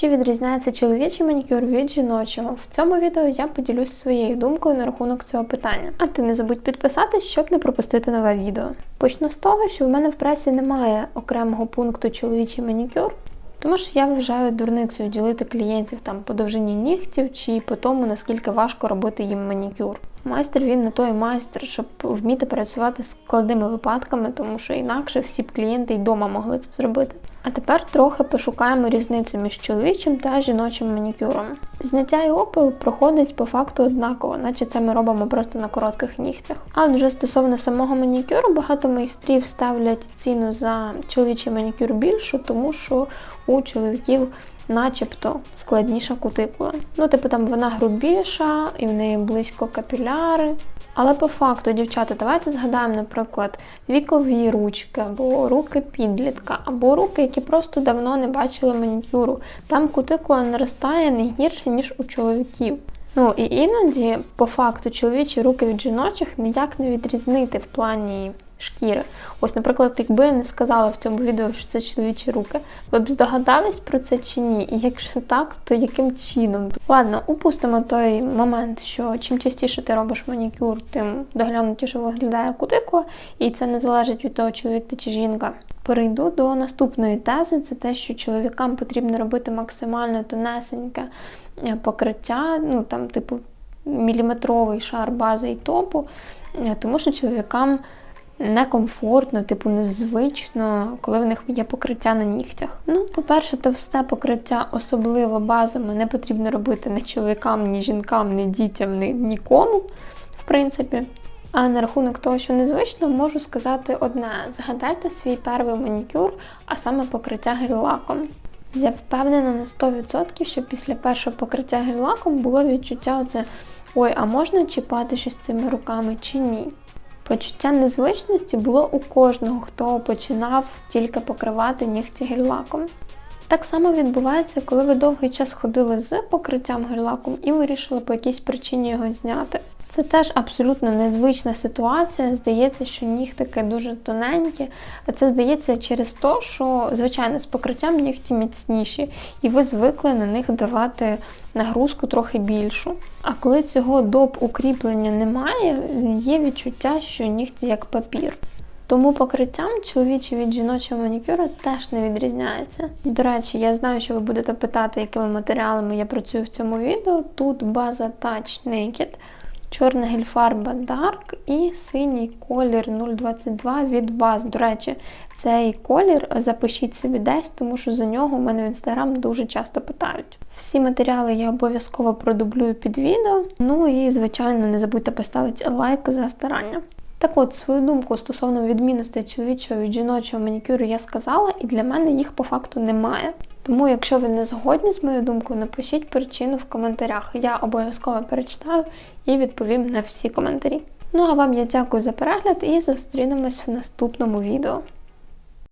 Чи відрізняється чоловічий манікюр від жіночого? В цьому відео я поділюсь своєю думкою на рахунок цього питання. А ти не забудь підписатись, щоб не пропустити нове відео. Почну з того, що в мене в пресі немає окремого пункту чоловічий манікюр. Тому що я вважаю дурницею ділити клієнтів там по довжині нігтів чи по тому, наскільки важко робити їм манікюр. Майстер він не той майстер, щоб вміти працювати з складними випадками, тому що інакше всі б клієнти й дома могли це зробити. А тепер трохи пошукаємо різницю між чоловічим та жіночим манікюром. Зняття і опил проходить по факту однаково, наче це ми робимо просто на коротких нігтях. А вже стосовно самого манікюру, багато майстрів ставлять ціну за чоловічий манікюр більшу, тому що у чоловіків начебто складніша кутикула. Ну, типу, там вона грубіша і в неї близько капіляри. Але по факту, дівчата, давайте згадаємо, наприклад, вікові ручки, або руки підлітка, або руки, які просто давно не бачили манікюру. Там кутикула наростає не гірше, ніж у чоловіків. Ну і іноді, по факту, чоловічі руки від жіночих ніяк не відрізнити в плані шкіри. Ось, наприклад, якби я не сказала в цьому відео, що це чоловічі руки, ви б здогадались про це чи ні? І якщо так, то яким чином? Ладно, упустимо той момент, що чим частіше ти робиш манікюр, тим доглянутіше виглядає кутикула, і це не залежить від того, чоловік ти чи жінка. Перейду до наступної тези: це те, що чоловікам потрібно робити максимально тонесеньке е, покриття, ну там, типу, міліметровий шар бази і топу, е, тому що чоловікам некомфортно, типу незвично, коли в них є покриття на нігтях. Ну, по-перше, товсте покриття, особливо базами, не потрібно робити ні чоловікам, ні жінкам, ні дітям, ні нікому, в принципі. А на рахунок того, що незвично, можу сказати одне: згадайте свій перший манікюр, а саме покриття гель-лаком. Я впевнена на 100%, що після першого покриття гель-лаком було відчуття оце ой, а можна чіпати щось цими руками чи ні? Почуття незвичності було у кожного, хто починав тільки покривати нігті гель-лаком. Так само відбувається, коли ви довгий час ходили з покриттям гель-лаком і вирішили по якійсь причині його зняти. Це теж абсолютно незвична ситуація. Здається, що нігтики дуже тоненькі. Це здається через те, що, звичайно, з покриттям нігті міцніші, і ви звикли на них давати нагрузку трохи більшу. А коли цього доп укріплення немає, є відчуття, що нігті як папір. Тому покриттям чоловічий від жіночого манікюру теж не відрізняється. До речі, я знаю, що ви будете питати, якими матеріалами я працюю в цьому відео. Тут база Touch Naked, чорна гельфарба Dark і синій колір 022 від баз. До речі, цей колір запишіть собі десь, тому що за нього в мене в інстаграм дуже часто питають. Всі матеріали я обов'язково продублюю під відео. Ну і, звичайно, не забудьте поставити лайк за старання. Так от, свою думку стосовно відмінностей чоловічого від жіночого манікюру я сказала, і для мене їх по факту немає. Тому, якщо ви не згодні з моєю думкою, напишіть причину в коментарях. Я обов'язково перечитаю і відповім на всі коментарі. Ну а вам я дякую за перегляд і зустрінемось в наступному відео.